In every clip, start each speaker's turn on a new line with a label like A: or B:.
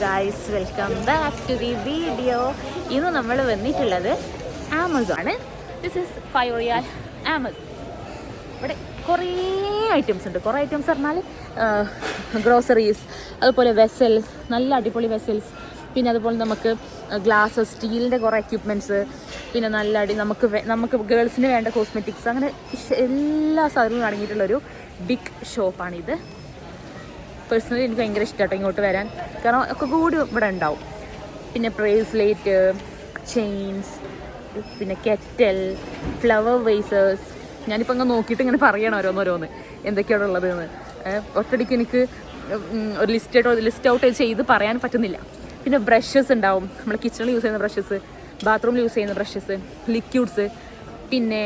A: Guys welcome back to the video ഇന്ന് നമ്മൾ വന്നിട്ടുള്ളത് Amazon this is five riyal Amazon ഇവിടെ കുറേ ഐറ്റംസ് ഉണ്ട്. കുറേ ഐറ്റംസ് പറഞ്ഞാൽ ഗ്രോസറീസ് അതുപോലെ വെസൽസ് നല്ല അടിപൊളി വെസൽസ് പിന്നെ അതുപോലെ നമുക്ക് ഗ്ലാസ് സ്റ്റീലിന്റെ കുറേ എക്യുപ്മെന്റ്സ് പിന്നെ നല്ല അടി നമുക്ക് നമുക്ക് ഗേൾസിന് വേണ്ട കോസ്മെറ്റിക്സ് അങ്ങനെ എല്ലാ സാധനവും അടങ്ങിയിട്ടുള്ളൊരു ബിഗ് ഷോപ്പാണിത് പേഴ്സണലി എനിക്ക് ഭയങ്കര ഇഷ്ടമാട്ടോ ഇങ്ങോട്ട് വരാൻ. കാരണം ഒക്കെ കൂടി ഇവിടെ ഉണ്ടാവും. പിന്നെ ബ്രേസ്ലെറ്റ് ചെയിൻസ് പിന്നെ കെറ്റൽ ഫ്ലവർ വേസേഴ്സ് ഞാനിപ്പോൾ അങ്ങ് നോക്കിയിട്ട് ഇങ്ങനെ പറയണം ഓരോന്നോരോന്ന്. എന്തൊക്കെയാണ് ഉള്ളത് എന്ന് ഒറ്റടിക്ക് എനിക്ക് ഒരു ലിസ്റ്റ് ലിസ്റ്റ് ഔട്ട് ചെയ്ത് പറയാൻ പറ്റുന്നില്ല. പിന്നെ ബ്രഷസ് ഉണ്ടാവും. നമ്മൾ കിച്ചണിൽ യൂസ് ചെയ്യുന്ന ബ്രഷസ് ബാത്റൂമിൽ യൂസ് ചെയ്യുന്ന ബ്രഷസ് ലിക്വിഡ്സ് പിന്നെ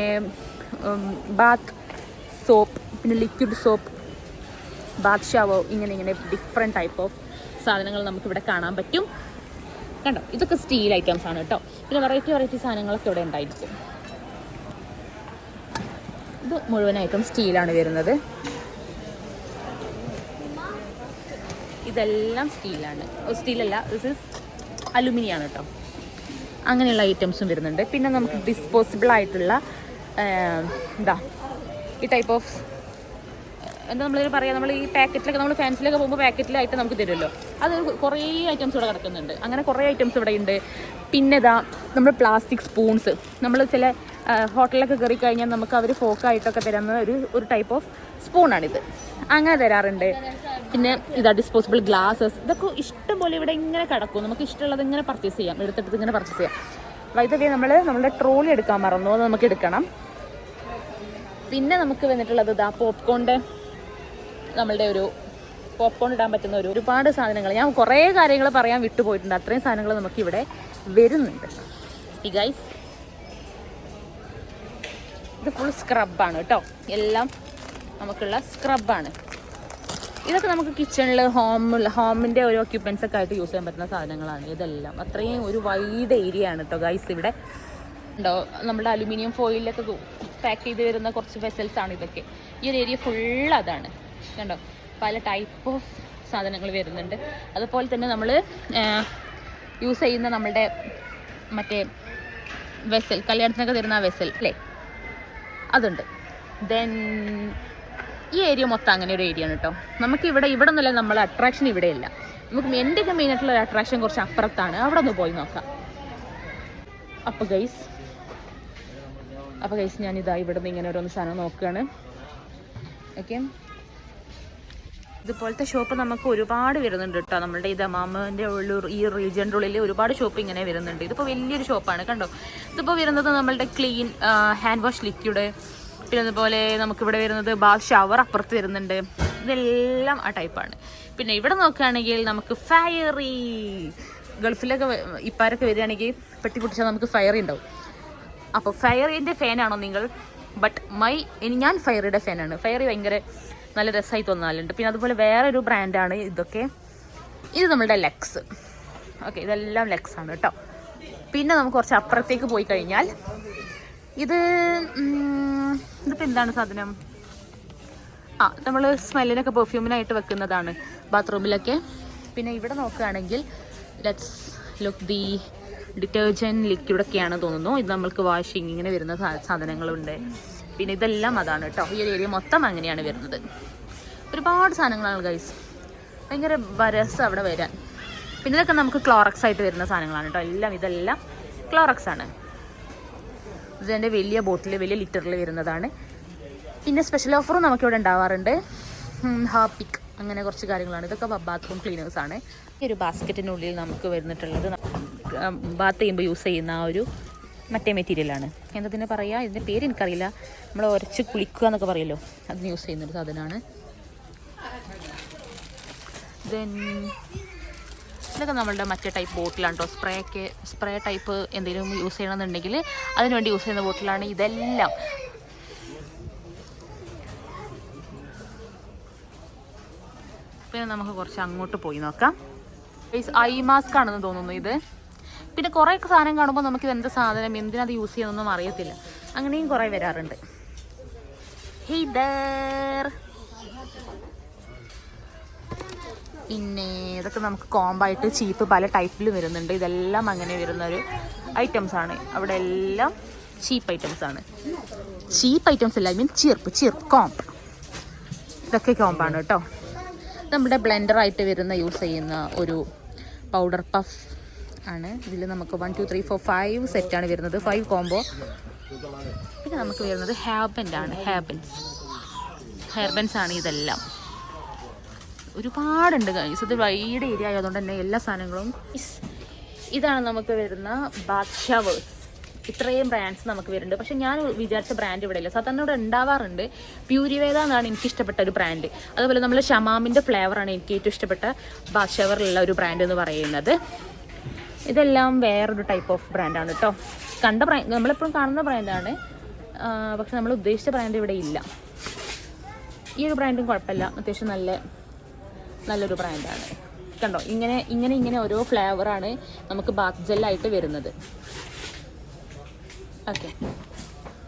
A: ബാത്ത് സോപ്പ് പിന്നെ ലിക്വിഡ് സോപ്പ് ബാത്ത് ഷവർ ഇങ്ങനെ ഇങ്ങനെ ഡിഫറെന്റ് ടൈപ്പ് ഓഫ് സാധനങ്ങൾ നമുക്കിവിടെ കാണാൻ പറ്റും. കണ്ടോ? ഇതൊക്കെ സ്റ്റീൽ ഐറ്റംസ് ആണ് കേട്ടോ. പിന്നെ വെറൈറ്റി വെറൈറ്റി സാധനങ്ങളൊക്കെ ഇവിടെ ഉണ്ടായിരിക്കും. ഇത് മുഴുവനായിട്ടും സ്റ്റീലാണ് വരുന്നത്. ഇതെല്ലാം സ്റ്റീലാണ് സ്റ്റീലല്ല ദിസ് ഇസ് അലുമിനിയം ആണ് കേട്ടോ. അങ്ങനെയുള്ള ഐറ്റംസും വരുന്നുണ്ട്. പിന്നെ നമുക്ക് ഡിസ്പോസിബിൾ ആയിട്ടുള്ള എന്താ ഈ ടൈപ്പ് ഓഫ് എന്താ നമ്മൾ പറയാം നമ്മൾ ഈ പാക്കറ്റിലൊക്കെ നമ്മൾ ഫാൻസിലൊക്കെ പോകുമ്പോൾ പാക്കറ്റിലായിട്ട് നമുക്ക് തരുമല്ലോ. അത് കുറേ ഐറ്റംസ് ഇവിടെ കിടക്കുന്നുണ്ട്. അങ്ങനെ കുറേ ഐറ്റംസ് ഇവിടെ ഉണ്ട് പിന്നെ ഇതാ നമ്മൾ പ്ലാസ്റ്റിക് സ്പൂൺസ് നമ്മൾ ചില ഹോട്ടലിലൊക്കെ കയറി കഴിഞ്ഞാൽ നമുക്ക് അവർ ഫോക്കായിട്ടൊക്കെ തരുന്ന ഒരു ഒരു ടൈപ്പ് ഓഫ് സ്പൂണാണിത് അങ്ങനെ തരാറുണ്ട്. പിന്നെ ഇതാ ഡിസ്പോസിബിൾ ഗ്ലാസസ് ഇതൊക്കെ ഇഷ്ടം പോലെ ഇവിടെ ഇങ്ങനെ കിടക്കും. നമുക്ക് ഇഷ്ടമുള്ളത് ഇങ്ങനെ പർച്ചേസ് ചെയ്യാം. എടുത്തിട്ട് ഇങ്ങനെ പർച്ചേസ് ചെയ്യാം. വൈദ്യുതി നമ്മൾ നമ്മുടെ ട്രോളി എടുക്കാൻ മറന്നു. അത് നമുക്ക് എടുക്കണം. പിന്നെ നമുക്ക് വന്നിട്ടുള്ളത് ഇതാ പോപ്കോണിന്റെ നമ്മളുടെ ഒരു പോപ്കോൺ ഇടാൻ പറ്റുന്ന ഒരു ഒരുപാട് സാധനങ്ങൾ. ഞാൻ കുറേ കാര്യങ്ങൾ പറയാൻ വിട്ടുപോയിട്ടുണ്ട്. അത്രയും സാധനങ്ങൾ നമുക്ക് ഇവിടെ വരുന്നുണ്ട്. ഈ ഗൈസ് ഇത് ഫുൾ സ്ക്രബാണ് കേട്ടോ. എല്ലാം നമുക്കുള്ള സ്ക്രബാണ് ഇതൊക്കെ നമുക്ക് കിച്ചണിൽ ഹോമിൽ ഹോമിന്റെ ഒരു എക്യുപ്മെന്റ്സ് ഒക്കെ ആയിട്ട് യൂസ് ചെയ്യാൻ പറ്റുന്ന സാധനങ്ങളാണ് ഇതെല്ലാം. അത്രയും ഒരു വൈഡ് ഏരിയ ആണ് കേട്ടോ ഗൈസ് ഇവിടെ. ഉണ്ടോ? നമ്മുടെ അലുമിനിയം ഫോയിലൊക്കെ പാക്ക് ചെയ്ത് വരുന്ന കുറച്ച് വെസൽസ് ആണ് ഇതൊക്കെ. ഈ ഒരു ഏരിയ ഫുൾ അതാണ്. കണ്ടോ? പല ടൈപ്പ് ഓഫ് സാധനങ്ങൾ വരുന്നുണ്ട്. അതുപോലെ തന്നെ നമ്മൾ യൂസ് ചെയ്യുന്ന നമ്മളുടെ മറ്റേ വെസൽ കല്യാണത്തിനൊക്കെ തരുന്ന ആ വെസൽ അല്ലേ? അതുണ്ട്. ദെൻ ഈ ഏരിയ മൊത്തം അങ്ങനെ ഒരു ഏരിയ ആണ് കേട്ടോ നമുക്ക് ഇവിടെ ഇവിടെ നിന്നല്ല നമ്മളെ അട്രാക്ഷൻ ഇവിടെയില്ല നമുക്ക് എന്റെയൊക്കെ മെയിനായിട്ടുള്ള ഒരു അട്രാക്ഷൻ കുറച്ച് അപ്പുറത്താണ്. അവിടെ ഒന്ന് പോയി നോക്കാം. അപ്പോൾ ഗൈസ് അപ്പോൾ ഗൈസ് ഞാനിതാ ഇവിടെ നിന്ന് ഇങ്ങനെ ഓരോന്ന് സാധനം നോക്കുകയാണ് ഓക്കെ ഇതുപോലത്തെ ഷോപ്പ് നമുക്ക് ഒരുപാട് വരുന്നുണ്ട് കേട്ടോ നമ്മുടെ ഈ ദമാമിന്റെ ഉള്ളിൽ ഈ റീജിയന്റെ ഉള്ളിൽ ഒരുപാട് ഷോപ്പ് ഇങ്ങനെ വരുന്നുണ്ട്. ഇതിപ്പോൾ വലിയൊരു ഷോപ്പാണ് കണ്ടോ? ഇതിപ്പോൾ വരുന്നത് നമ്മളുടെ ക്ലീൻ ഹാൻഡ് വാഷ് ലിക്വിഡ്. പിന്നെ അതുപോലെ നമുക്കിവിടെ വരുന്നത് ബാത്ത് ഷവർ അപ്പുറത്ത് വരുന്നുണ്ട്. ഇതെല്ലാം ആ ടൈപ്പാണ്. പിന്നെ ഇവിടെ നോക്കുകയാണെങ്കിൽ നമുക്ക് ഫയറി. ഗൾഫിലൊക്കെ ഇപ്പാരൊക്കെ വരികയാണെങ്കിൽ പെട്ടി പൊട്ടിച്ചാൽ നമുക്ക് ഫയറി ഉണ്ടാവും. അപ്പോൾ ഫയറിന്റെ ഫാനാണോ നിങ്ങൾ? ബട്ട് മൈ ഞാൻ ഫയറിയുടെ ഫാനാണ്. ഫയറി ഭയങ്കര നല്ല രസമായി തോന്നാലുണ്ട്. പിന്നെ അതുപോലെ വേറെ വേറൊരു ബ്രാൻഡാണ് ഇതൊക്കെ. ഇത് നമ്മളുടെ ലെക്സ് ഓക്കെ ഇതെല്ലാം ലെക്സ് ആണ് കേട്ടോ. പിന്നെ നമുക്ക് കുറച്ച് അപ്പുറത്തേക്ക് പോയി കഴിഞ്ഞാൽ ഇത് ഇതിപ്പോൾ എന്താണ് സാധനം? ആ നമ്മൾ സ്മെല്ലിനൊക്കെ പെർഫ്യൂമിനായിട്ട് വെക്കുന്നതാണ് ബാത്റൂമിലൊക്കെ പിന്നെ ഇവിടെ നോക്കുകയാണെങ്കിൽ ലെറ്റ്സ് ലുക്ക് ദി ഡിറ്റർജന്റ് ലിക്വിഡൊക്കെയാണ് തോന്നുന്നു. ഇത് നമ്മൾക്ക് വാഷിങ് ഇങ്ങനെ വരുന്ന സാധനങ്ങളുണ്ട്. പിന്നെ ഇതെല്ലാം അതാണ് കേട്ടോ. ഈ ഒരു ഏരിയ മൊത്തം അങ്ങനെയാണ് വരുന്നത്. ഒരുപാട് സാധനങ്ങളാണ് ഗൈസ് ഭയങ്കര വരസ് അവിടെ വരാൻ. പിന്നെ ഇതൊക്കെ നമുക്ക് ക്ലോറക്സ് ആയിട്ട് വരുന്ന സാധനങ്ങളാണ് കേട്ടോ. എല്ലാം ഇതെല്ലാം ക്ലോറക്സ് ആണ്. ഇതിന്റെ വലിയ ബോട്ടിൽ വലിയ ലിറ്ററിൽ വരുന്നതാണ്. പിന്നെ സ്പെഷ്യൽ ഓഫറും നമുക്കിവിടെ ഉണ്ടാവാറുണ്ട്. ഹാപ്പിക് അങ്ങനെ കുറച്ച് കാര്യങ്ങളാണ്. ഇതൊക്കെ ബാത്റൂം ക്ലീനേഴ്സാണ് ഈ ഒരു ബാസ്ക്കറ്റിനുള്ളിൽ നമുക്ക് വരുന്നിട്ടുള്ളത് ബാത്ത് ചെയ്യുമ്പോൾ യൂസ് ചെയ്യുന്ന ആ ഒരു മറ്റേ മെറ്റീരിയലാണ്. തന്നെ പറയുക ഇതിന്റെ പേര് എനിക്കറിയില്ല. നമ്മൾ ഉരച്ച് കുളിക്കുക എന്നൊക്കെ പറയുമല്ലോ അതിന് യൂസ് ചെയ്യുന്നൊരു സാധനമാണ് ദെൻ ഇതൊക്കെ നമ്മളുടെ മറ്റേ ടൈപ്പ് ബോട്ടിലാണ് കേട്ടോ സ്പ്രേക്ക് സ്പ്രേ ടൈപ്പ് എന്തെങ്കിലും യൂസ് ചെയ്യണമെന്നുണ്ടെങ്കിൽ അതിനുവേണ്ടി യൂസ് ചെയ്യുന്ന ബോട്ടിലാണ് ഇതെല്ലാം. പിന്നെ നമുക്ക് കുറച്ച് അങ്ങോട്ട് പോയി നോക്കാം. ഐ മാസ്ക് ആണെന്ന് തോന്നുന്നു ഇത്. പിന്നെ കുറേ സാധനം കാണുമ്പോൾ നമുക്ക് ഇത് എന്ത് സാധനം എന്തിനത് യൂസ് ചെയ്യുന്നൊന്നും അറിയത്തില്ല. അങ്ങനെയും കുറേ വരാറുണ്ട്. പിന്നെ ഇതൊക്കെ നമുക്ക് കോമ്പായിട്ട് ചീപ്പ് പല ടൈപ്പിൽ വരുന്നുണ്ട്. ഇതെല്ലാം അങ്ങനെ വരുന്ന ഒരു ഐറ്റംസ് ആണ്. അവിടെ എല്ലാം ചീപ്പ് ഐറ്റംസ് ആണ്. ചീപ്പ് ഐറ്റംസ് അല്ല ഐ മീൻ ചീർപ്പ് ചീർപ്പ് കോമ്പ് ഇതൊക്കെ കോമ്പാണ് കേട്ടോ. നമ്മുടെ ബ്ലെൻഡറായിട്ട് വരുന്ന യൂസ് ചെയ്യുന്ന ഒരു പൗഡർ പഫ് ആണ്. ഇതിൽ നമുക്ക് one two three four five ആണ് വരുന്നത്. ഫൈവ് കോംബോ പിന്നെ നമുക്ക് വരുന്നത് ഹാബൻഡ് ആണ്. ഹാബൻസ് ഹെയർബെൻസ് ആണ് ഇതെല്ലാം. ഒരുപാടുണ്ട് ഗൈസ് ഇത് വൈഡ് ഏരിയ ആയതുകൊണ്ട് തന്നെ എല്ലാ സാധനങ്ങളും ഇതാണ് നമുക്ക് വരുന്ന ബാത്ത് ഇത്രയും ബ്രാൻഡ്സ് നമുക്ക് വരുന്നുണ്ട്. പക്ഷെ ഞാൻ വിചാരിച്ച ബ്രാൻഡ് ഇവിടെ ഇല്ല. സാധാരണ ഇവിടെ ഉണ്ടാവാറുണ്ട്. പ്യൂരിവേദ എന്നാണ് എനിക്ക് ഇഷ്ടപ്പെട്ട ഒരു ബ്രാൻഡ് അതുപോലെ നമ്മൾ ഷമാമിന്റെ ഫ്ലേവറാണ് എനിക്ക് ഏറ്റവും ഇഷ്ടപ്പെട്ട ബാത്ത് ഷവറിലുള്ള ഒരു ബ്രാൻഡ് എന്ന് പറയുന്നത്. ഇതെല്ലാം വേറൊരു ടൈപ്പ് ഓഫ് ബ്രാൻഡാണ് കേട്ടോ കണ്ട ബ്രാൻഡ് നമ്മളെപ്പോഴും കാണുന്ന ബ്രാൻഡാണ് പക്ഷെ നമ്മൾ ഉദ്ദേശിച്ച ബ്രാൻഡ് ഇവിടെ ഇല്ല. ഈ ഒരു ബ്രാൻഡും കുഴപ്പമില്ല. അത്യാവശ്യം നല്ല നല്ലൊരു ബ്രാൻഡാണ് കണ്ടോ? ഇങ്ങനെ ഇങ്ങനെ ഇങ്ങനെ ഓരോ ഫ്ലേവറാണ് നമുക്ക് ബാത്ത് ജെല്ലായിട്ട് വരുന്നത്. ഓക്കെ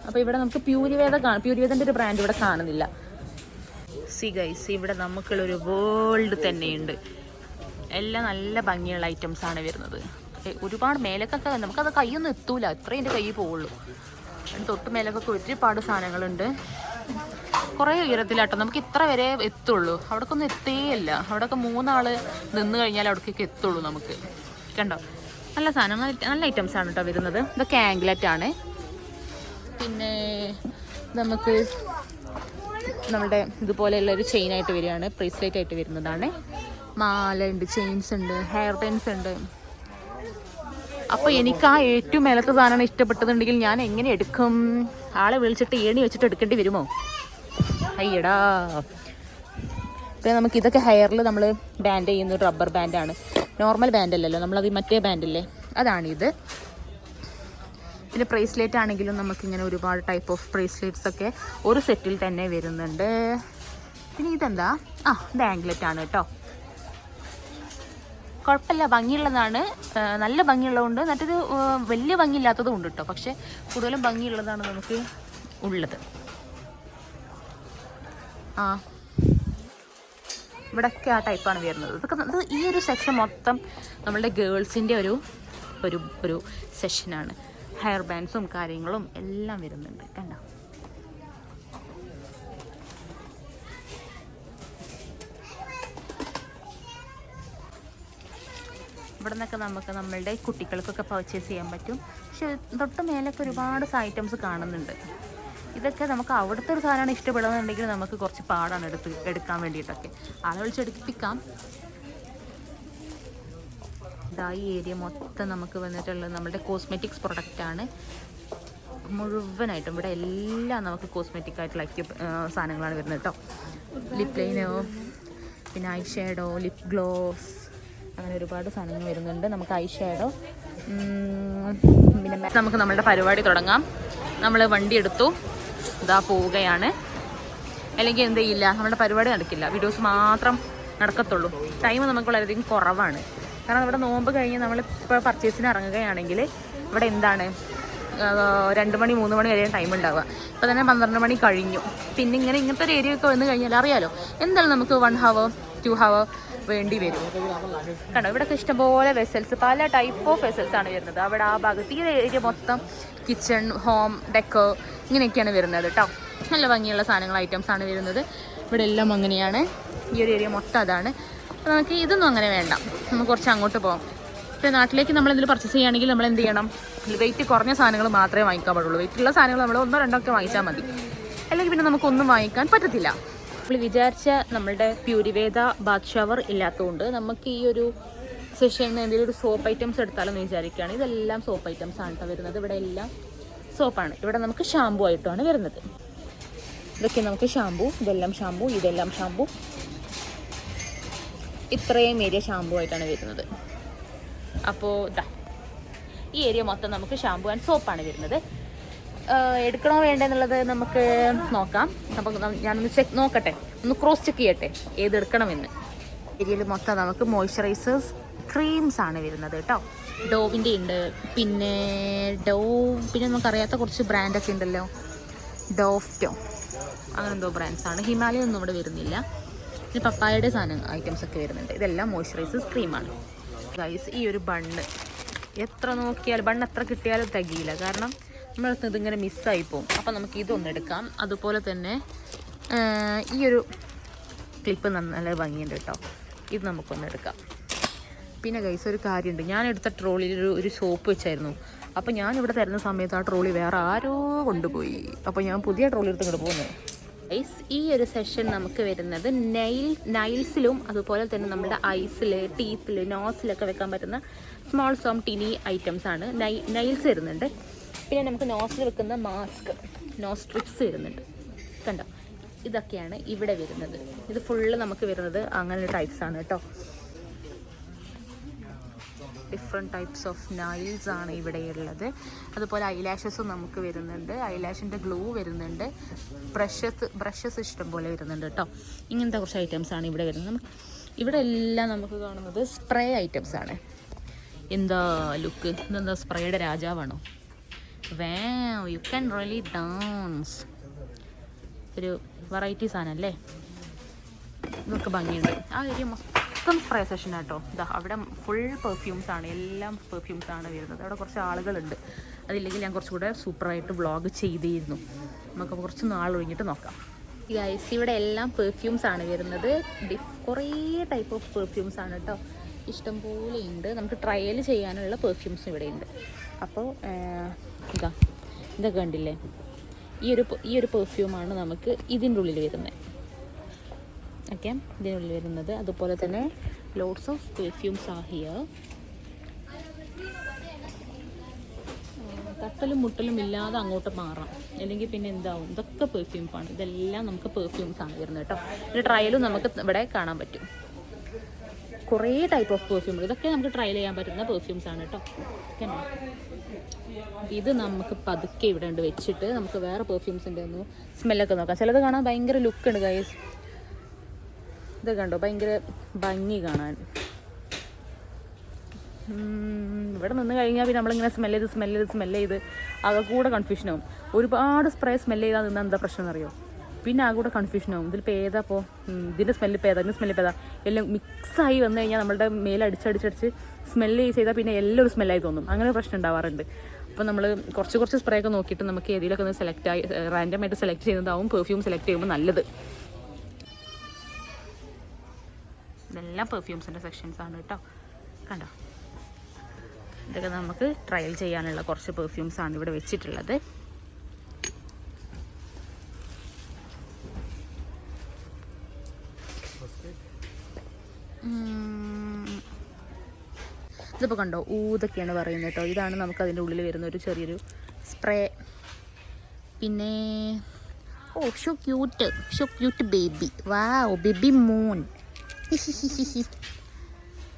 A: അപ്പോൾ ഇവിടെ നമുക്ക് പ്യൂരിവേദ കാണും. പ്യൂരിവേദന്റെ ഒരു ബ്രാൻഡ് ഇവിടെ കാണുന്നില്ല. സി ഗൈസ് ഇവിടെ നമുക്കുള്ളൊരു വേൾഡ് തന്നെയുണ്ട്. എല്ലാം നല്ല ഭംഗിയുള്ള ഐറ്റംസ് ആണ് വരുന്നത്. ഒരുപാട് മേലക്കൊക്കെ നമുക്കത് കയ്യൊന്നും എത്തൂല. ഇത്രയും എന്റെ കൈ പോവുള്ളൂ. തൊട്ട് മേലക്കൊക്കെ ഒരുപാട് സാധനങ്ങളുണ്ട്. കുറേ ഉയരത്തിലാട്ടോ. നമുക്ക് ഇത്ര വരെ എത്തുള്ളൂ. അവിടേക്കൊന്നും എത്തേയില്ല അവിടെയൊക്കെ മൂന്നാൾ നിന്ന് കഴിഞ്ഞാൽ അവിടേക്കൊക്കെ എത്തുള്ളൂ നമുക്ക്. കണ്ടോ? നല്ല സാധനം നല്ല- ഐറ്റംസ് ആണ് കേട്ടോ വരുന്നത്. ഇതൊക്കെ ആംഗ്ലറ്റ് ആണ്. പിന്നെ നമുക്ക് നമ്മുടെ ഇതുപോലെയുള്ള ഒരു ചെയിൻ ആയിട്ട് വരികയാണ്. ബ്രേസ്ലെറ്റ് ആയിട്ട് വരുന്നതാണ്. മാല ഉണ്ട് ചെയിൻസ് ഉണ്ട് ഹെയർ ബാൻഡ്സ് ഉണ്ട്. അപ്പോൾ എനിക്ക് ആ ഏറ്റവും മേലത്തെ സാധനമാണ് ഇഷ്ടപ്പെട്ടതുണ്ടെങ്കിൽ ഞാൻ എങ്ങനെ എടുക്കും? ആളെ വിളിച്ചിട്ട് ഏണി വെച്ചിട്ട് എടുക്കേണ്ടി വരുമോ? അയ്യടാ. പിന്നെ നമുക്ക് ഇതൊക്കെ ഹെയറിൽ നമ്മൾ ബാൻഡ് ചെയ്യുന്ന റബ്ബർ ബാൻഡാണ് നോർമൽ ബാൻഡ് അല്ലല്ലോ നമ്മളത് മറ്റേ ബാൻഡല്ലേ അതാണിത്. പിന്നെ ബ്രേസ്ലെറ്റ് ആണെങ്കിലും നമുക്കിങ്ങനെ ഒരുപാട് ടൈപ്പ് ഓഫ് ബ്രേസ്ലെറ്റ്സ് ഒക്കെ ഒരു സെറ്റിൽ തന്നെ വരുന്നുണ്ട്. പിന്നെ ഇതെന്താ? ആ ഇത് ആംഗ്ലറ്റ് ആണ് കേട്ടോ. കുഴപ്പമില്ല. ഭംഗിയുള്ളതാണ്. നല്ല ഭംഗിയുള്ളതുകൊണ്ട് മറ്റൊരു വലിയ ഭംഗിയില്ലാത്തതും ഉണ്ട് കേട്ടോ പക്ഷെ കൂടുതലും ഭംഗിയുള്ളതാണ് നമുക്ക് ഉള്ളത്. ആ. ഇവിടൊക്കെ ആ ടൈപ്പാണ് വരുന്നത്. ഇതൊക്കെ ഇത് ഈ ഒരു സെക്ഷൻ മൊത്തം നമ്മളുടെ ഗേൾസിന്റെ ഒരു ഒരു ഒരു സെഷനാണ് ഹെയർ ബാൻഡ്സും കാര്യങ്ങളും എല്ലാം വരുന്നുണ്ട്. കണ്ടോ? ഇവിടെ നിന്നൊക്കെ നമുക്ക് നമ്മളുടെ കുട്ടികൾക്കൊക്കെ പർച്ചേസ് ചെയ്യാൻ പറ്റും. പക്ഷെ തൊട്ട് മേലൊക്കെ ഒരുപാട് ഐറ്റംസ് കാണുന്നുണ്ട്. ഇതൊക്കെ നമുക്ക് അവിടുത്തെ ഒരു സാധനമാണ് ഇഷ്ടപ്പെടുന്നുണ്ടെങ്കിൽ നമുക്ക് കുറച്ച് പാടാണ് എടുത്ത് എടുക്കാൻ വേണ്ടിയിട്ടൊക്കെ. ആളെ വിളിച്ചെടുപ്പിക്കാം ഇതാ ഈ ഏരിയ മൊത്തം നമുക്ക് വന്നിട്ടുള്ളത് നമ്മുടെ കോസ്മെറ്റിക്സ് പ്രൊഡക്റ്റാണ് മുഴുവനായിട്ടും ഇവിടെ എല്ലാം നമുക്ക് കോസ്മെറ്റിക് ആയിട്ടുള്ള സാധനങ്ങളാണ് വരുന്നത് കേട്ടോ. ലിപ് ലൈനോ പിന്നെ ഐ ഷേഡോ ലിപ് ഗ്ലോസ് അങ്ങനെ ഒരുപാട് സാധനങ്ങൾ വരുന്നുണ്ട്. നമുക്ക് ഐ ഷാഡോ. പിന്നെ നമുക്ക് നമ്മളുടെ പരിപാടി തുടങ്ങാം. നമ്മൾ വണ്ടി എടുത്തു. ഇതാ പോവുകയാണ്. അല്ലെങ്കിൽ എന്ത് ചെയ്യില്ല നമ്മുടെ പരിപാടി നടക്കില്ല. വീഡിയോസ് മാത്രം നടക്കത്തുള്ളൂ. ടൈം നമുക്ക് വളരെയധികം കുറവാണ്. കാരണം നമ്മുടെ നോമ്പ് കഴിഞ്ഞ് നമ്മൾ ഇപ്പോൾ പർച്ചേസിന് ഇറങ്ങുകയാണെങ്കിൽ ഇവിടെ എന്താണ്? രണ്ട് മണി മൂന്ന് മണി വരെയാണ് ടൈം ഉണ്ടാവുക. ഇപ്പോൾ തന്നെ പന്ത്രണ്ട് മണി കഴിഞ്ഞു. പിന്നെ ഇങ്ങനെ ഇങ്ങനത്തെ ഒരു ഏരിയ ഒക്കെ വന്നു കഴിഞ്ഞാൽ അറിയാലോ. എന്തായാലും നമുക്ക് വൺ ഹവർ ടു ഹവർ വേണ്ടി വരും. കണ്ടോ ഇവിടെയൊക്കെ ഇഷ്ടംപോലെ വെസൽസ് പല ടൈപ്പ് ഓഫ് വെസൽസ് ആണ് വരുന്നത്. അവിടെ ആ ഭാഗത്ത് ഈ ഏരിയ മൊത്തം കിച്ചൺ ഹോം ഡെക്കോ ഇങ്ങനെയൊക്കെയാണ് വരുന്നത് കേട്ടോ നല്ല ഭംഗിയുള്ള സാധനങ്ങൾ ഐറ്റംസ് ആണ് വരുന്നത്. ഇവിടെ എല്ലാം അങ്ങനെയാണ്. ഈ ഒരു ഏരിയ മൊത്തം അതാണ്. അപ്പോൾ നമുക്ക് ഇതൊന്നും അങ്ങനെ വേണ്ട. നമുക്ക് കുറച്ച് അങ്ങോട്ട് പോകാം ഇപ്പോൾ നാട്ടിലേക്ക് നമ്മൾ എന്തെങ്കിലും പർച്ചേസ് ചെയ്യുകയാണെങ്കിൽ നമ്മൾ എന്ത് ചെയ്യണം? വെയിറ്റ് കുറഞ്ഞ സാധനങ്ങൾ മാത്രമേ വാങ്ങിക്കാൻ പാടുള്ളൂ. വെയിറ്റുള്ള സാധനങ്ങൾ നമ്മൾ ഒന്നോ രണ്ടോ ഒക്കെ വാങ്ങിച്ചാൽ മതി. അല്ലെങ്കിൽ പിന്നെ നമുക്കൊന്നും വാങ്ങിക്കാൻ പറ്റത്തില്ല. നമ്മൾ വിചാരിച്ച നമ്മളുടെ പ്യൂരിവേദ ബാത്ത് ഷവർ ഇല്ലാത്തതുകൊണ്ട് നമുക്ക് ഈ ഒരു സെഷനിൽ നിന്ന് എന്തെങ്കിലും ഒരു സോപ്പ് ഐറ്റംസ് എടുത്താലെന്ന് വിചാരിക്കുകയാണ്. ഇതെല്ലാം സോപ്പ് ഐറ്റംസ് ആണ് കേട്ടോ വരുന്നത്. ഇവിടെ എല്ലാം സോപ്പാണ് ഇവിടെ നമുക്ക് ഷാമ്പു ആയിട്ടാണ് വരുന്നത്. ഇതൊക്കെ നമുക്ക് ഷാമ്പു ഇതെല്ലാം ഷാമ്പു ഇതെല്ലാം ഷാമ്പു ഇത്രയും ഏരിയ ഷാമ്പു ആയിട്ടാണ് വരുന്നത്. അപ്പോൾ ഈ ഏരിയ മൊത്തം നമുക്ക് ഷാമ്പു ആൻഡ് സോപ്പാണ് വരുന്നത്. എടുക്കണോ വേണ്ടെന്നുള്ളത് നമുക്ക് നോക്കാം. അപ്പം ഞാനൊന്ന് ചെക്ക് നോക്കട്ടെ. ഒന്ന് ക്രോസ് ചെക്ക് ചെയ്യട്ടെ ഏത് എടുക്കണമെന്ന്. ഏരിയയിൽ മൊത്തം നമുക്ക് മോയ്സ്ചറൈസേഴ്സ് ക്രീംസ് ആണ് വരുന്നത് കേട്ടോ. ഡോവിന്റെ ഉണ്ട്. പിന്നെ ഡോ പിന്നെ നമുക്കറിയാത്ത കുറച്ച് ബ്രാൻഡൊക്കെ ഉണ്ടല്ലോ. ഡോഫ്റ്റോ. അങ്ങനെ എന്തോ ബ്രാൻഡ്സ് ആണ്. ഹിമാലയ ഒന്നും ഇവിടെ വരുന്നില്ല. പിന്നെ പപ്പായയുടെ സാധനം ഐറ്റംസ് ഒക്കെ വരുന്നുണ്ട്. ഇതെല്ലാം മോയ്സ്ചറൈസേഴ്സ് ക്രീമാണ് ഗൈസ് ഈ ഒരു ബണ്ണ്. എത്ര നോക്കിയാലും ബണ്ണ് എത്ര കിട്ടിയാലും തികയില്ല. കാരണം നമ്മളടുത്ത് ഇതിങ്ങനെ മിസ്സായി പോകും അപ്പം നമുക്ക് ഇതൊന്നെടുക്കാം അതുപോലെ തന്നെ ഈ ഒരു ക്ലിപ്പ് നല്ല ഭംഗിയുണ്ട് കേട്ടോ. ഇത് നമുക്കൊന്നെടുക്കാം പിന്നെ ഗൈസ് ഒരു കാര്യമുണ്ട്. ഞാൻ എടുത്ത ട്രോളിയിൽ ഒരു ഒരു സോപ്പ് വെച്ചായിരുന്നു. അപ്പോൾ ഞാൻ ഇവിടെ തരുന്ന സമയത്ത് ആ ട്രോളി വേറെ ആരോ കൊണ്ടുപോയി. അപ്പോൾ ഞാൻ പുതിയ ട്രോളി എടുത്ത് ഇങ്ങോട്ട് പോകുന്നത് ഗൈസ് ഈ ഒരു സെഷൻ നമുക്ക് വരുന്നത് നെയിൽ നൈൽസിലും അതുപോലെ തന്നെ നമ്മുടെ ഐസിൽ ടീത്തിൽ നോസിലൊക്കെ വെക്കാൻ പറ്റുന്ന സ്മോൾ സോം ടിനി ഐറ്റംസ് ആണ്. നൈ നൈൽസ് വരുന്നുണ്ട്. പിന്നെ നമുക്ക് നോസിൽ വെക്കുന്ന മാസ്ക് നോസ് സ്ട്രിപ്സ് വരുന്നുണ്ട്. കണ്ടോ? ഇതൊക്കെയാണ് ഇവിടെ വരുന്നത്. ഇത് ഫുള്ള് നമുക്ക് വരുന്നത് അങ്ങനെ ടൈപ്സ് ആണ് കേട്ടോ. ഡിഫറെന്റ് ടൈപ്സ് ഓഫ് നൈൽസ് ആണ് ഇവിടെയുള്ളത് അതുപോലെ ഐലാഷസും നമുക്ക് വരുന്നുണ്ട്. ഐലാഷിന്റെ ഗ്ലൂ വരുന്നുണ്ട്. ബ്രഷസ് ബ്രഷസ് ഇഷ്ടം പോലെ വരുന്നുണ്ട് കേട്ടോ. ഇങ്ങനത്തെ കുറച്ച് ഐറ്റംസ് ആണ് ഇവിടെ വരുന്നത്. ഇവിടെ എല്ലാം നമുക്ക് കാണുന്നത് സ്പ്രേ ഐറ്റംസ് ആണ്. എന്താ ലുക്ക് ഇതെന്താ സ്പ്രേയുടെ രാജാവാണോ? Way you can really dance ഒരു വെറൈറ്റി സാധനം അല്ലേ? ഇതൊക്കെ ഭംഗിയുണ്ട്. ആ ഏരിയ മൊത്തം സ്പ്രേ സെഷൻ ആട്ടോ. ഇതാ അവിടെ ഫുൾ പെർഫ്യൂംസ് ആണ്. എല്ലാം പെർഫ്യൂംസ് ആണ് വരുന്നത്. അവിടെ കുറച്ച് ആളുകളുണ്ട്. അതില്ലെങ്കിൽ ഞാൻ കുറച്ചുകൂടെ സൂപ്പറായിട്ട് വ്ളോഗ് ചെയ്തിരുന്നു. നമുക്ക് കുറച്ച് നാൾ ഒഴിഞ്ഞിട്ട് നോക്കാം. ഗൈസ് ഇവിടെ എല്ലാം പെർഫ്യൂംസ് ആണ് വരുന്നത്. കുറേ ടൈപ്പ് ഓഫ് പെർഫ്യൂംസ് ആണ് കേട്ടോ ഇഷ്ടംപോലെ ഉണ്ട്. നമുക്ക് ട്രയൽ ചെയ്യാനുള്ള പെർഫ്യൂംസ് ഇവിടെ ഉണ്ട്. അപ്പോൾ ഇതാ ഇതൊക്കെ കണ്ടില്ലേ? ഈ ഒരു ഈ ഒരു പെർഫ്യൂമാണ് നമുക്ക് ഇതിന്റെ ഉള്ളിൽ വരുന്നത്. ഓക്കെ ഇതിനുള്ളിൽ വരുന്നത്. അതുപോലെ തന്നെ ലോട്ട്സ് ഓഫ് പെർഫ്യൂംസ് ആ ഹിയർ തട്ടലും മുട്ടലും ഇല്ലാതെ അങ്ങോട്ട് മാറാം. അല്ലെങ്കിൽ പിന്നെ എന്താവും? ഇതൊക്കെ പെർഫ്യൂംസ് ആണ്. ഇതെല്ലാം നമുക്ക് പെർഫ്യൂംസ് ആണ് വരുന്നത് കേട്ടോ. ഇത് ട്രയലും നമുക്ക് ഇവിടെ കാണാൻ പറ്റും. കുറേ ടൈപ്പ് ഓഫ് പെർഫ്യൂം ഇതൊക്കെ നമുക്ക് ട്രയൽ ചെയ്യാൻ പറ്റുന്ന പെർഫ്യൂംസ് ആണ് കേട്ടോ. കണ്ടോ ഇത് നമുക്ക് പതുക്കെ ഇവിടെ ഉണ്ട് വെച്ചിട്ട് നമുക്ക് വേറെ പെർഫ്യൂംസിന്റെ ഒന്ന് സ്മെല്ലൊക്കെ നോക്കാം. ചിലത് കാണാൻ ഭയങ്കര ലുക്ക് ഉണ്ട് ഗൈസ് ഇത് കണ്ടോ? ഭയങ്കര ഭംഗി കാണാൻ. ഇവിടെ നിന്ന് കഴിഞ്ഞാൽ പിന്നെ നമ്മളിങ്ങനെ സ്മെല്ല് ചെയ്ത് സ്മെല്ല് ചെയ്ത് സ്മെല്ല് ചെയ്ത് ആകെ കൂടെ കൺഫ്യൂഷനാവും ഒരുപാട് സ്പ്രേ സ്മെല്ല് ചെയ്താൽ നിന്നാൽ എന്താ പ്രശ്നം എന്നറിയോ? പിന്നെ ആകെ കൂടെ കൺഫ്യൂഷനാവും ഇതിലിപ്പോൾ ഏതാ അപ്പോൾ ഇതിന്റെ സ്മെല്ല് ഇപ്പോൾ ഏതാ? സ്മെല്ല് ഇപ്പോൾ ഏതാ? എല്ലാം മിക്സായി വന്നു കഴിഞ്ഞാൽ നമ്മളുടെ മേലടിച്ചടിച്ചടിച്ച് സ്മെല്ല് ചെയ്താൽ പിന്നെ എല്ലാം ഒരു സ്മെല്ലായി തോന്നും. അങ്ങനെ പ്രശ്നം ഉണ്ടാവാറുണ്ട്. അപ്പോൾ നമ്മൾ കുറച്ച് കുറച്ച് സ്പ്രേ ഒക്കെ നോക്കിയിട്ട് നമുക്ക് ഏതിലൊക്കെ ഒന്ന് സെലക്ട് ആയി റാൻഡമായിട്ട് സെലക്ട് ചെയ്യുന്നതാവും. പെർഫ്യൂം സെലക്ട് ചെയ്യുമ്പോൾ നല്ലത്. ഇതെല്ലാം പെർഫ്യൂംസിന്റെ സെക്ഷൻസ് ആണ് കേട്ടോ. കണ്ടോ? ഇതൊക്കെ നമുക്ക് ട്രയൽ ചെയ്യാനുള്ള കുറച്ച് പെർഫ്യൂംസ് ആണ് ഇവിടെ വെച്ചിട്ടുള്ളത്. ഉം. ഇതിപ്പോൾ കണ്ടോ? ഊതൊക്കെയാണ് പറയുന്നത് കേട്ടോ. ഇതാണ് നമുക്ക് അതിന്റെ ഉള്ളിൽ വരുന്ന ഒരു ചെറിയൊരു സ്പ്രേ. പിന്നെ ഓ so cute so cute baby വാ ബേബി മൂൺ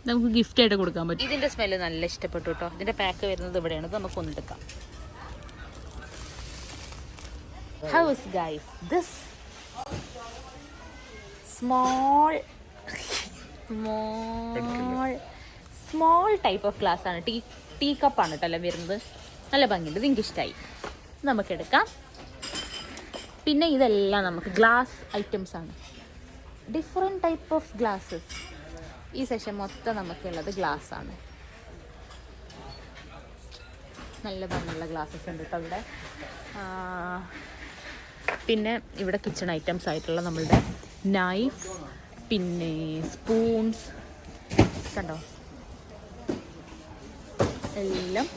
A: നമുക്ക് ഗിഫ്റ്റ് ആയിട്ട് കൊടുക്കാൻ പറ്റും. ഇതിന്റെ സ്മെല്ല് നല്ല ഇഷ്ടപ്പെട്ടു കേട്ടോ. ഇതിന്റെ പാക്ക് വരുന്നത് ഇവിടെയാണ്. നമുക്ക് ഒന്നെടുക്കാം how's guys this small small small type of glass ആണ്. ടീ ടീ കപ്പാണ് കേട്ടോ അല്ലേ വരുന്നത്. നല്ല ഭംഗിയുണ്ട്. ഇത് നമുക്ക് എടുക്കാം. പിന്നെ ഇതെല്ലാം നമുക്ക് ഗ്ലാസ് ഐറ്റംസ് ആണ്. ഡിഫറെന്റ് ടൈപ്പ് ഓഫ് ഗ്ലാസ്സസ് ഈ സെഷൻ മൊത്തം നമുക്കുള്ളത് ഗ്ലാസ് ആണ്. നല്ല ഭംഗിയുള്ള ഗ്ലാസ്സസ് ഉണ്ട് കേട്ടോ ഇവിടെ. പിന്നെ ഇവിടെ കിച്ചൺ ഐറ്റംസ് ആയിട്ടുള്ള നമ്മളുടെ നൈഫ് പിന്നെ സ്പൂൺസ് കണ്ടോ? എല്ലാം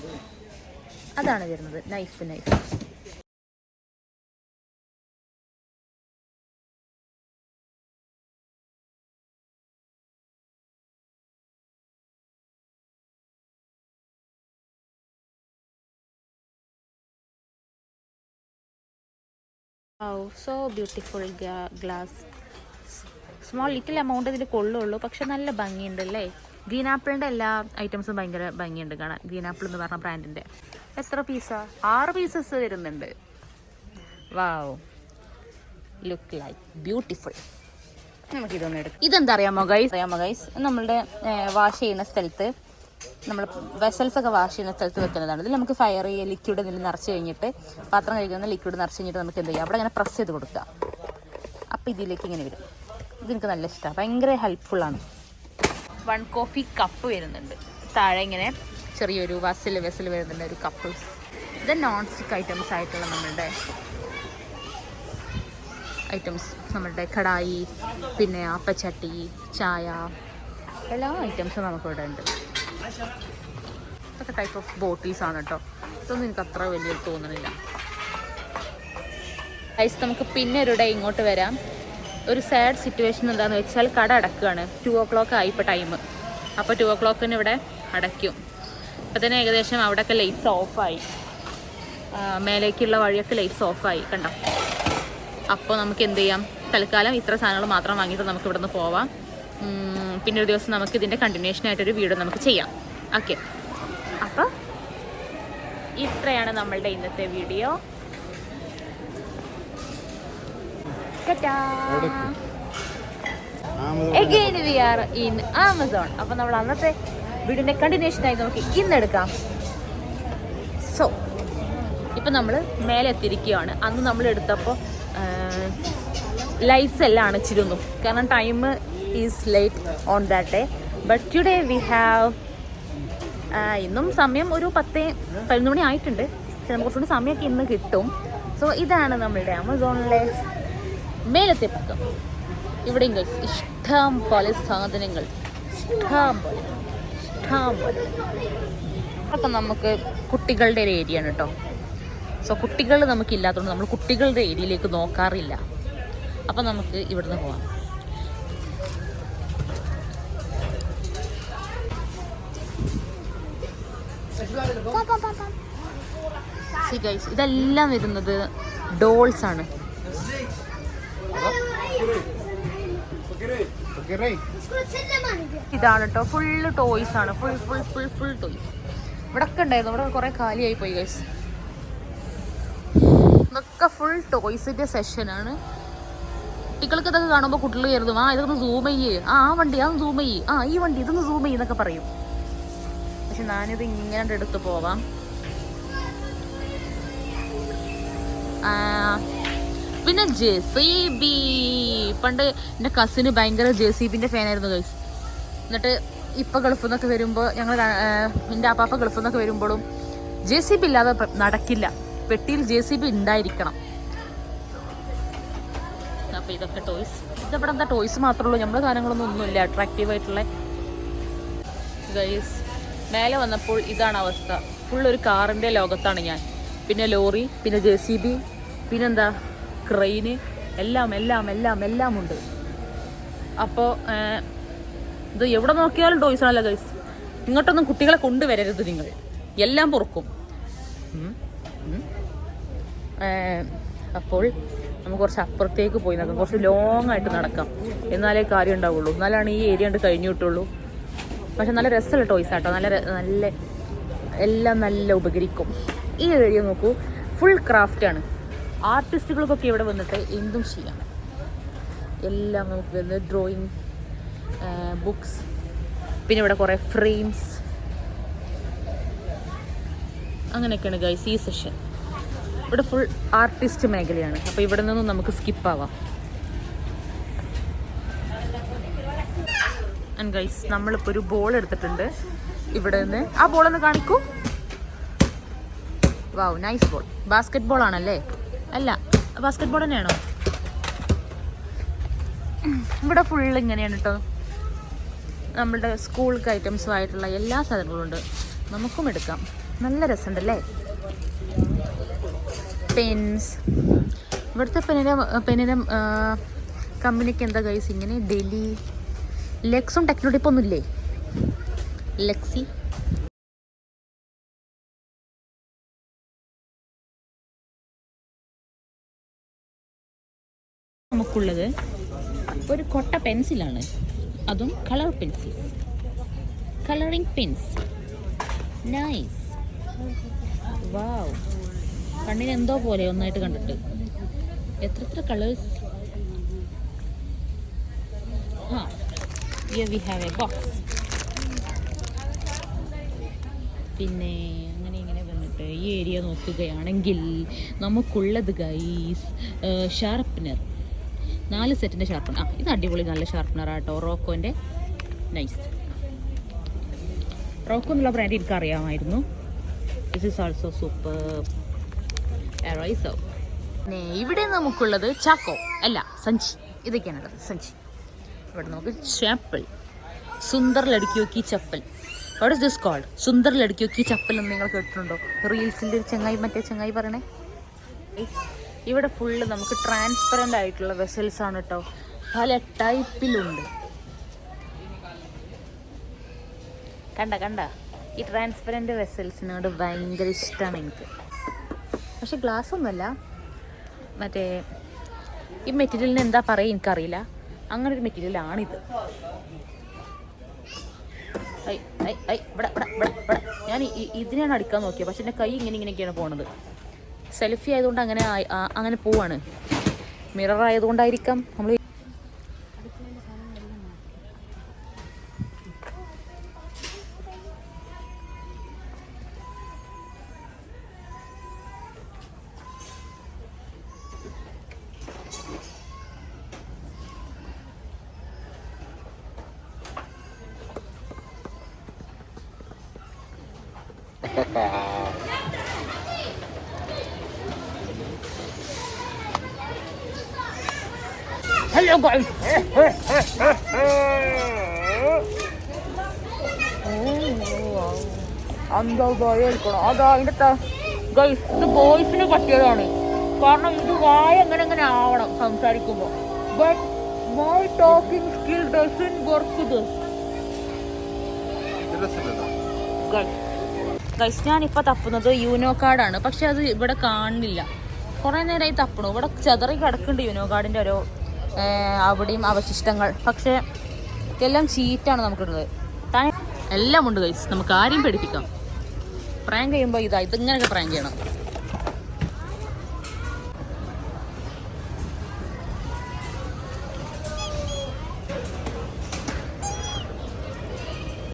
A: അതാണ് വരുന്നത്. Knife knife so beautiful glass small little amount ഇതിൽ കൊള്ളുള്ളൂ പക്ഷെ നല്ല ഭംഗിയുണ്ട് അല്ലേ ഗ്രീൻ ആപ്പിളിന്റെ എല്ലാ ഐറ്റംസും ഭയങ്കര ഭംഗിയുണ്ട്. കാണാൻ ഗ്രീൻ ആപ്പിൾ എന്ന് പറഞ്ഞ ബ്രാൻഡിന്റെ എത്ര പീസാ ആറ് പീസസ് വരുന്നുണ്ട്. വാവ് ലുക്ക് ലൈക്ക് ബ്യൂട്ടിഫുൾ നമുക്ക് ഇതൊന്നും എടുക്കാം. ഇതെന്താ അറിയാമോ ഗൈസ് അറിയാമോ ഗൈസ് നമ്മളുടെ വാഷ് ചെയ്യുന്ന സ്ഥലത്ത് നമ്മൾ വെസൽസ് ഒക്കെ വാഷ് ചെയ്യുന്ന സ്ഥലത്ത് വെക്കുന്നതാണ്. ഇതിൽ നമുക്ക് ഫയർ ചെയ്യുക ലിക്വിഡ് ഇതിൽ നിറച്ച് കഴിഞ്ഞിട്ട് പാത്രം കഴിക്കുന്ന ലിക്വിഡ് നിറച്ച് കഴിഞ്ഞിട്ട് നമുക്ക് എന്ത് ചെയ്യാം? അവിടെ ഇങ്ങനെ പ്രസ് ചെയ്ത് കൊടുക്കുക അപ്പോൾ ഇതിലേക്ക് ഇങ്ങനെ വരും. ഇതെനിക്ക് നല്ല ഇഷ്ടമാണ് ഭയങ്കര ഹെൽപ്ഫുള്ളാണ് വൺ കോഫി കപ്പ് വരുന്നുണ്ട്. താഴെ ഇങ്ങനെ ചെറിയൊരു വസിൽ വെസിൽ വരുന്നുണ്ട് ഒരു കപ്പ്. ഇത് നോൺ സ്റ്റിക്ക് ഐറ്റംസ് ആയിട്ടുള്ള നമ്മളുടെ ഐറ്റംസ് നമ്മളുടെ കടായി പിന്നെ അപ്പച്ചട്ടി ചായ എല്ലാ ഐറ്റംസും നമുക്കിവിടെ ഉണ്ട്. ഇതൊക്കെ ടൈപ്പ് ഓഫ് ബോട്ടിൽസ് ആണ് കേട്ടോ ഇതൊന്നും എനിക്ക് അത്ര വലിയ തോന്നുന്നില്ല ഐസ് നമുക്ക് പിന്നെ ഒരു ഇങ്ങോട്ട് വരാം. ഒരു സാഡ് സിറ്റുവേഷൻ എന്താണെന്ന് വെച്ചാൽ കട അടക്കുകയാണ് ടു ഓ ക്ലോക്ക് ആയി ഇപ്പോൾ ടൈം അപ്പോൾ ടു ഓ ക്ലോക്കിന് ഇവിടെ അടയ്ക്കും. അപ്പോൾ തന്നെ ഏകദേശം അവിടെയൊക്കെ ലൈറ്റ്സ് ഓഫായി മേലേക്കുള്ള വഴിയൊക്കെ ലൈറ്റ്സ് ഓഫായി കണ്ടോ? അപ്പോൾ നമുക്ക് എന്ത് ചെയ്യാം? തൽക്കാലം ഇത്ര സാധനങ്ങൾ മാത്രം വാങ്ങിയിട്ട് നമുക്ക് ഇവിടെ നിന്ന് പോവാം പിന്നെ ഒരു ദിവസം നമുക്ക് ഇതിന്റെ കണ്ടിന്യൂഷൻ ആയിട്ടൊരു വീഡിയോ നമുക്ക് ചെയ്യാം. ഓക്കെ അപ്പോൾ ഇത്രയാണ് നമ്മളുടെ ഇന്നത്തെ video again we are in Amazon അപ്പോൾ നമ്മൾ അന്നത്തെ വീഡിയോന്റെ കണ്ടിന്യൂഷൻ ആയി നമുക്ക് ഇന്ന് എടുക്കാം. സോ ഇപ്പം നമ്മൾ മേലെ എത്തിയിരിക്കുകയാണ്. അന്ന് നമ്മൾ എടുത്തപ്പോൾ ലൈറ്റ്സ് എല്ലാം അണച്ചിരുന്നു. കാരണം time is late on that day but today we have ഇന്നും സമയം ഒരു പത്ത് പതിനൊന്ന് മണി ആയിട്ടുണ്ട്. പക്ഷെ നമുക്ക് കുറച്ചുകൂടി സമയമൊക്കെ ഇന്ന് കിട്ടും. സോ ഇതാണ് നമ്മളുടെ ആമസോണിലെ മേലത്തെ പക്കം. ഇവിടെയും ഗൈസ് ഇഷ്ടം പോലെ സാധനങ്ങൾ. ഇഷ്ടം പോലെ. ഇഷ്ടം പോലെ. അപ്പം നമുക്ക് കുട്ടികളുടെ ഒരു ഏരിയ ആണ് കേട്ടോ സോ കുട്ടികൾ നമുക്കില്ലാത്തതുകൊണ്ട് നമ്മൾ കുട്ടികളുടെ ഏരിയയിലേക്ക് നോക്കാറില്ല. അപ്പം നമുക്ക് ഇവിടുന്ന് പോവാം. ഇതെല്ലാം വരുന്നത് ഡോൾസ് ആണ്. ഇതാണ് കേട്ടോ ഫുള്ള് ടോയ്സ് ആണ്. Full full full full toys ഇവിടെ ഒക്കെ ഉണ്ടായിരുന്നു. ഇവിടെ കുറെ കാലിയായി പോയി ഗൈസ് ഇതൊക്കെ ഫുൾ ടോയ്സിന്റെ സെഷനാണ് കുട്ടികൾക്ക് ഇതൊക്കെ കാണുമ്പോൾ കുട്ടികൾ കരുതും. ആ ഇതൊന്ന് സൂം ചെയ്യേ. ആ ആ വണ്ടി അതൊന്ന് സൂം ചെയ്യ്. ആ ഈ വണ്ടി ഇതൊന്ന് സൂം ചെയ്യുന്നൊക്കെ പറയും. പക്ഷെ ഞാനിത് ഇങ്ങനെ എടുത്ത് പോവാം. ആ, പിന്നെ ജെ സി ബി പണ്ട് എന്റെ കസിന് ഭയങ്കര ജെ സി ബിന്റെ ഫാനായിരുന്നു ഗൈസ് എന്നിട്ട് ഇപ്പം ഗൾഫിൽ നിന്നൊക്കെ വരുമ്പോൾ ഞങ്ങൾ എന്റെ അപ്പാപ്പ ഗൾഫിൽ നിന്നൊക്കെ വരുമ്പോഴും ജെ സി ബി ഇല്ലാതെ നടക്കില്ല. പെട്ടിയിൽ ജെ സി ബി ഉണ്ടായിരിക്കണം. അപ്പോൾ ഇതൊക്കെ ടോയ്സ് ഇതിവിടെ എന്താ ടോയ്സ് മാത്രമേ ഉള്ളൂ. സാധനങ്ങളൊന്നും ഒന്നുമില്ല. അട്രാക്റ്റീവ് ആയിട്ടുള്ള ഗൈസ് മേലെ വന്നപ്പോൾ ഇതാണ് അവസ്ഥ. ഫുൾ ഒരു കാറിന്റെ ലോകത്താണ് ഞാൻ. പിന്നെ ലോറി പിന്നെ ജെ സി ബി പിന്നെന്താ? ക്രെയിന് എല്ലാം എല്ലാം എല്ലാം എല്ലാം ഉണ്ട്. അപ്പോൾ ഇത് എവിടെ നോക്കിയാലും ടോയ്സ് ആണല്ലോ ഗൈസ്. ഇങ്ങോട്ടൊന്നും കുട്ടികളെ കൊണ്ടുവരരുത് നിങ്ങൾ. എല്ലാം പൊറുക്കും. അപ്പോൾ നമുക്ക് കുറച്ച് അപ്പുറത്തേക്ക് പോയി നടക്കാം. കുറച്ച് ലോങ് ആയിട്ട് നടക്കാം. എന്നാലേ കാര്യം ഉണ്ടാവുള്ളൂ. എന്നാലാണ് ഈ ഏരിയ കണ്ട് കഴിഞ്ഞു കിട്ടുള്ളൂ. പക്ഷെ നല്ല രസമുള്ള ടോയ്സ് ആട്ടോ. നല്ല നല്ല എല്ലാം നല്ല ഉപകരിക്കും. ഈ ഏരിയ നോക്കൂ. ഫുൾ ക്രാഫ്റ്റ് ആണ്. ആർട്ടിസ്റ്റുകൾക്കൊക്കെ ഇവിടെ വന്നിട്ട് എന്തും ചെയ്യാം. എല്ലാം നമുക്ക് വരുന്നത് ഡ്രോയിങ് ബുക്സ് പിന്നെ ഇവിടെ കുറേ ഫ്രെയിംസ് അങ്ങനെയൊക്കെയാണ് ഗൈസ് ഈ സെഷൻ ഇവിടെ ഫുൾ ആർട്ടിസ്റ്റ് മേഖലയാണ്. അപ്പോൾ ഇവിടെ നിന്നും നമുക്ക് സ്കിപ്പ് ആവാം. ആൻഡ് ഗൈസ് നമ്മളിപ്പോൾ ഒരു ബോൾ എടുത്തിട്ടുണ്ട്. ഇവിടെ നിന്ന് ആ ബോൾ ഒന്ന് കാണിക്കൂ. Wow nice ball basketball ആണല്ലേ? അല്ല ബാസ്കറ്റ് ബോൾ തന്നെയാണോ? ഇവിടെ ഫുൾ ഇങ്ങനെയാണ് കേട്ടോ നമ്മളുടെ സ്കൂൾ ഐറ്റംസും ആയിട്ടുള്ള എല്ലാ സാധനങ്ങളും ഉണ്ട്. നമുക്കും എടുക്കാം. നല്ല രസമുണ്ടല്ലേ? പെൻസ് ഇവിടുത്തെ പെനിന്റെ പെനിരം കമ്പനിക്ക് എന്താ ഗൈസ് ഇങ്ങനെ ഡെലി? ലെക്സും ടെക്നോട്ടിപ്പ് ഒന്നുമില്ലേ? ലെക്സി നമുക്കുള്ളത് ഒരു കൊട്ട പെൻസിലാണ്. അതും colour pencil. Colouring pens nice wow കണ്ണിന് എന്തോ പോലെ ഒന്നായിട്ട് കണ്ടിട്ട്. എത്ര എത്ര കളേഴ്സ് ആ വി ഹാവ് എ ബോക്സ് പിന്നെ അങ്ങനെ ഇങ്ങനെ വന്നിട്ട് ഈ ഏരിയ നോക്കുകയാണെങ്കിൽ നമുക്കുള്ളത് ഗൈസ് ഷാർപ്പനർ നാല് സെറ്റിന്റെ ഷാർപ്പണർ ആ ഇത് അടിപൊളി നല്ല ഷാർപ്പണറാണ് ആട്ടോ റോക്കോന്റെ നൈസ് റോക്കോ എന്നുള്ള ബ്രാൻഡ് എനിക്ക് അറിയാമായിരുന്നു ദിസ് ഇസ് ഓൾസോ സൂപ്പർ എറൈസോ ഇവിടെ നമുക്കുള്ളത് ചാക്കോ. അല്ല സഞ്ചി. ഇതൊക്കെയാണ് ഉള്ളത് സഞ്ചി. ഇവിടെ നമുക്ക് ചാപ്പിൾ സുന്ദർ ലടുക്കിയോ ചപ്പൽ വാട്ട് ഇസ് ദിസ് കോൾഡ് സുന്ദർ ലടുക്കിയോ ചപ്പൽ എന്ന് നിങ്ങൾ കേട്ടിട്ടുണ്ടോ? റീൽസിന്റെ ഒരു ചങ്ങായി മറ്റേ ചങ്ങായി പറയണേ. ഇവിടെ ഫുള്ള് നമുക്ക് ട്രാൻസ്പെറന്റ് ആയിട്ടുള്ള വെസൽസ് ആണ് കേട്ടോ പല ടൈപ്പിലുണ്ട് കണ്ട കണ്ട. ഈ ട്രാൻസ്പെറന്റ് വെസൽസിനോട് ഭയങ്കര ഇഷ്ടമാണ് എനിക്ക്. പക്ഷെ ഗ്ലാസ് ഒന്നുമല്ല. മറ്റേ ഈ മെറ്റീരിയലിന് എന്താ പറയുക എനിക്കറിയില്ല. അങ്ങനെ ഒരു മെറ്റീരിയലാണിത്. ഐ ഐ ഐ ഇവിടെ ഇവിടെ ഇവിടെ ഇവിടെ. ഞാൻ ഇതിനാണ് അടിക്കാൻ നോക്കിയത് പക്ഷെ എന്റെ കൈ ഇങ്ങനെ ഇങ്ങനെയൊക്കെയാണ് പോണത്. സെൽഫി ആയതുകൊണ്ട് അങ്ങനെ അങ്ങനെ പോവാണ്. മിറർ ആയതുകൊണ്ടായിരിക്കാം നമ്മൾ എന്താ ഭയക്കണം അതാ അതിന്റെ ഗൾഫ് ഇത് ബോയ്സിന് പറ്റിയതാണ്. കാരണം ഇത് വായ എങ്ങനെ എങ്ങനെ ആവണം സംസാരിക്കുമ്പോൾ but my talking skill doesn't work ഇത് ഗൾഫ്. ഞാൻ ഞാനിപ്പോൾ തപ്പുന്നത് യൂനോ കാർഡാണ്. പക്ഷെ അത് ഇവിടെ കാണുന്നില്ല കുറേ നേരമായി തപ്പണു. ഇവിടെ ചെതറി കിടക്കുന്നുണ്ട് യൂനോ കാർഡിന്റെ ഓരോ അവിടെയും അവശിഷ്ടങ്ങൾ. പക്ഷേ എല്ലാം ചീറ്റാണ് നമുക്കിടുന്നത്. എല്ലാം ഉണ്ട് ഗൈസ്. നമുക്ക് ആരെയും പേടിപ്പിക്കാം. പ്രാങ്ക് ചെയ്യുമ്പോൾ ഇതാ ഇതിങ്ങനെയൊക്കെ പ്രാങ്ക് ചെയ്യണം.